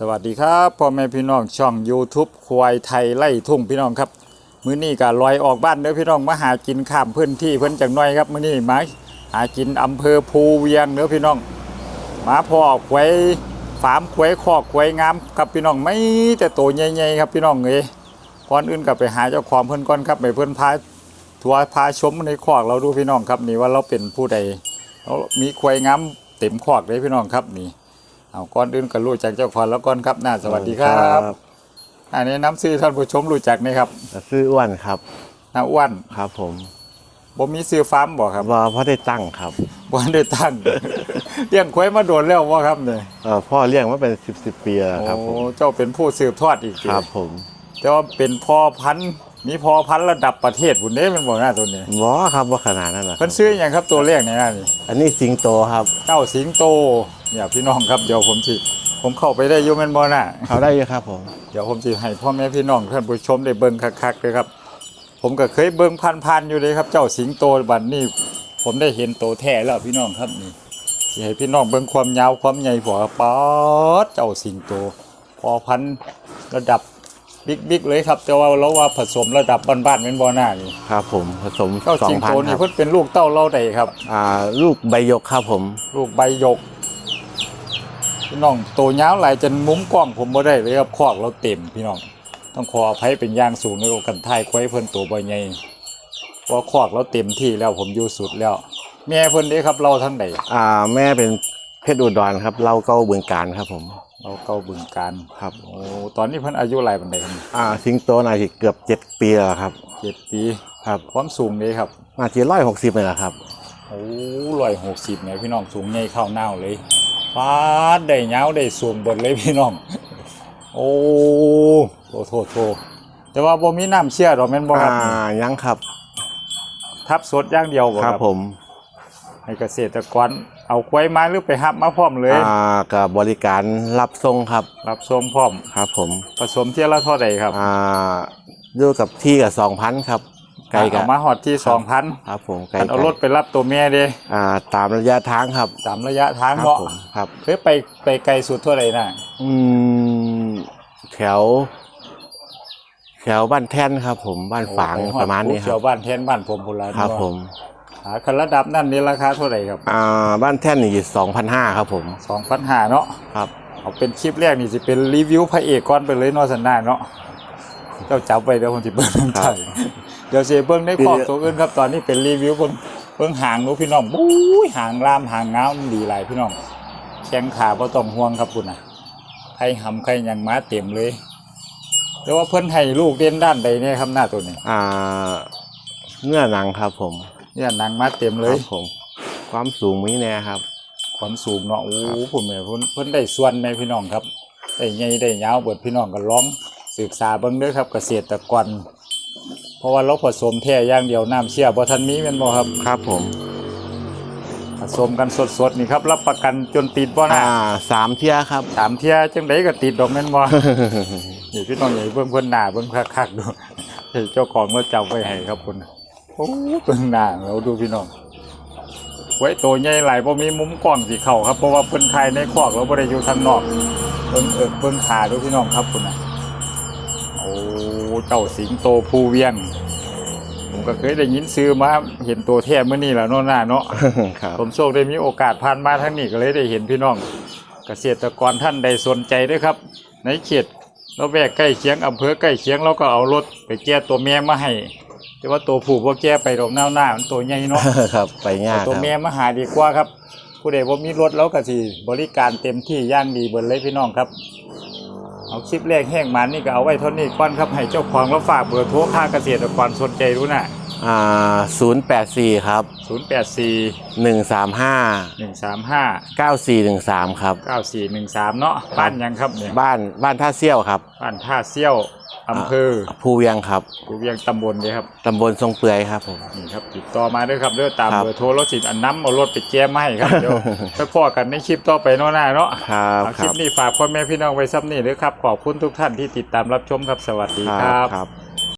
สวัสดีครับพ่อแม่พี่น้องช่อง YouTube ควายไทยไล่ทุ่งพี่น้องครับ มื้อนี้ก็ลอยออกบ้านเด้อพี่น้องมาหากินข้ามพื้นที่เพิ่นจังน้อยครับมื้อนี้มาหากินอำเภอภูเวียงเด้อพี่น้องมาพ่อควายฟาร์มควายคอกควายงามครับพี่น้องไม่แต่โตใหญ่ๆครับพี่น้องเอ้ยก่อนอื่นก็ไปหาเจ้าของเพิ่นก่อนครับไปเพิ่นพาทัวร์พาชมในคอกเราดูพี่น้องครับนี่ว่าเราเป็นผู้ใดเรามีควายงามเต็มคอกเลยพี่น้องครับนี่ เอาก่อนอื่นก็รู้จักเจ้าของแล้วก่อนครับน่าสวัสดีครับ อันนี้น้ำซื้อท่านผู้ชมรู้จักไหมครับซื้ออ้วนครับน้าอ้วนครับผมบ่มีซื้อฟาร์มบ่ครับว่าพ่อได้ตั้งครับบ่ได้ตั้งเลี้ยงควายมาโดนแล้วบ่ครับเนี่ยเอ่อพ่อเลี้ยงมาเป็นสิบสิบปีแล้วครับผมโอ้เจ้าเป็นผู้สืบทอดอีกทีครับผมแต่ว่าเป็นพ่อพันธุ์ มีพ่อพันธุ์ระดับประเทศพุ่นเด้แมันบ่หน้าตัวนี้ว้าครับว่าขนาดนั้นนะครัเพิ่นซื้อหยังครับตัวแรกเนี่ยนะนี่อันนี้สิงโตครับ เจ้าสิงโตเนี่ยพี่น้องครับเดี๋ยวผมสิผมเข้าไปได้อยู่แม่นบ่น่ะเขาได้เยอะครับผมเดี๋ยวผมจะให้พ่อแม่พี่น้องท่านผู้ชมได้เบิ่งคักๆเลยครับ ผมก็เคยเบิ่งพันๆอยู่เลยครับ เจ้าสิงโตบัดนี้ ผมได้เห็นโตแท้แล้วพี่น้องครับนี่สิให้พี่น้องเบิ่งความยาวความใหญ่หัวป๊อดเจ้าสิงโตพอพันธุ์ระดับ บิ๊กๆเลยครับ แต่ว่าเราว่าผสมระดับบ้านๆเป็นบ่อหน้านี่ครับผมผสมเจ้าสอสิงงพัโตนคนี่รับเพิ่นเป็นลูกเต้าเล่าใดครับ อ่าลูกใบยกครับผมลูกใบหยกพี่น้องโตยาวหลายจนมุมกล้องผมบ่ได้เลยครับคอกเราเต็มพี่น้อง ต้องขออภัยเป็นอย่างสูงในโอกันทายควายเพิ่นตัวบ่ใหญ่เพราะคอกเราเต็มที่แล้วผมอยู่สุดแล้ว แม่เพิ่นเด้ครับเราทั้งใดอ่าแม่เป็นเพชรอุดรครับเราเก้าเบืองการครับผมเราเก้าบึงการครับ โอ้ตอนนี้เพิ่นอายุหลายปานใดครับอ่า สิงโตน่าจะเกือบเจ็ดปีแล้วครับ เจ็ดปีครับความสูงเด้ครับน่าจะร้อยหกสิบเลยละครับโอ้ร้อยหกสิบเนี่ยพี่น้องสูงใหญ่เข้าหน้าเลยฟาดได้ยาวได้สูงเบิดเลยพี่น้อง โอ้โทโทโทแต่ว่าบ่มีน้ำเชื่อดอกแม่นบ่ครับอ่ายังครับ ทับสดอย่างเดียวบ่คครัรับบผมให้เกษตรกร เอาควายมาหรือไปหับมาพร้อมเลย อ่ากับบริการรับส่งครับ รับชมพร้อม ครับผม ผสมเที่ยวละเท่าใดครับอ่าดูกับที่กับสองพันครับ ไกลกัเอานมาหอดที่สองพันครับผมไกลเอารถไปรับตัวแม่เด้อ่าตามระยะทางครับตามระยะทางครับเนาะผมครับ เคยไปไปไกลสุดเท่าไหร่น่ะอืมแถวแถวบ้านแท่นครับ ผมบ้านฝางโอ้ไปฮอดประมาณนี้คเชีรัยวบ บ้านแทนบ้านผมพุ่นละครับผม หาคันระดับนั่นนี่ราคาเท่าไหร่ครับอ่าบ้านแท่นนี่สองพันห้าครับผมสองพันห้าเนาะครับเอาเป็นคลิปแรกนี่สิเป็นรีวิวพระเอกก่อนไปเลยเนาะสันนาเนาะเจ้าจับไปเดี๋ยวผมสิเบิ้งน้ำใจเดี๋ยวเสียเบิ้งในขอบตัวอื่นครับ ตอนนี้เป็นรีวิวเบิ้งเบิ้งหางดูพี่น้องบู๊ยหางรามหางเงามันดีหลายพี่น้องแข้งขาบ่ต้องห่วงครับคุณน่ะใครหำใครหยังมาเต็มเลยแต่ว่าเพิ่นให้ลูกเด่นด้านใดเนี่ยครับหน้าตัวนี้อ่าเนื้อหนังครับผม เนี่ยหนังมาเต็มเลคย รับผมความสูงมีแน่ครับ ความสูงเนาะโอ้ผมแม่เพิ่นเพิ่นได้ส่วนไหมพี่น้องครับได้ใหญ่ได้ยาวเบิดพี่น้องก็ร้องศึกษาเบิ่งเด้อครับเกษตรกรเพราะว่าเราผสมแท้อย่างเดียวน้ำเชื่อบ่ทันมีแม่นบ่ครับครับผม ผสมกันสดๆนี่ครับ รับประกันจนติดบ่นะอ่าสามเที่ยครับสามเที่ยจังไดก็ติดดอกแม่นบ่ นี่พี่น้องใหญ่เบิ่งเพิ่นหน้าเบิ่งคักๆดูให้เจ้าของเราจับไว้ให้ครับคุณ โอ้เบิ่งหน้าเราดูพี่น้อง ไว้ตัวใหญ่หลายบ่มีมุมกล้องสิเข้าครับเพราะว่าเพิ่นถ่ายในคอกเราบ่ได้อยู่ทางนอกเบิ่งเอิกเบิ่งขาดูพี่น้องครับคุณน่ะโอ้เจ้าสิงโตภูเวียงผมก็เคยได้ยินซื้อมาเห็นตัวแท้เมื่อนี้แหล้วเนาะหน้าเนาะครับผมโชคได้มีโอกาสผ่านมาทั้งนี้ก็เลยได้เห็นพี่น้อง เกษตรกรท่านใดสนใจด้วยครับ ในเขตเราแวกใกล้เคียงอำเภอใกล้เคียงเราก็เอารถไปแก้ตัวแม่มาให้ แต่ว่าตัวผู้บ่แก้ไปดอกหน้าหน้ามันตัวใหญ่เนาะ ครับ ไปง่ายคตัวรับแม่มาหาดีกว่าครับ ผู้ใดบ่มีรถเราก็สิบริการเต็มที่อย่างดีเบิดเลยพี่น้องครับ เอาคลิปแรกแห้งมันนี่ก็เอาไว้เท่านี้ก่อนครับให้เจ้าของเราฝากเบอร์โทรค่าเกษตรกรสนใจรู้นะ อ่าศูนย์แปดสี่ครับ084หนึ่งสามห้า135เก้าสี่หนึ่งสามครับ9413เนาะบ้านหยังครับเนี่ยบ้านบ้านท่าเซี่ยวครับบ้านท่าเซี่ยวอำเภอภูเวียงครับกูเวียงตำบลเลยครับตำบลทรงเปื่อยครับผมนี่ครับติดต่อมาด้วยครับเด้อตามครับเบอร์โทรรถสิอันน้ำเอารถไปแจ้มาให้ครับเดี๋ยวไปพ่อกันในคลิปต่อไปเนาะหน้าเนาะครับเอาคคลิรัปบนี้ฝากพ่อแม่พี่น้องไว้ซ้ำนี่เด้อครับขอบคุณทุกท่านที่ติดตามรับชมครับสวัสดีครับครับ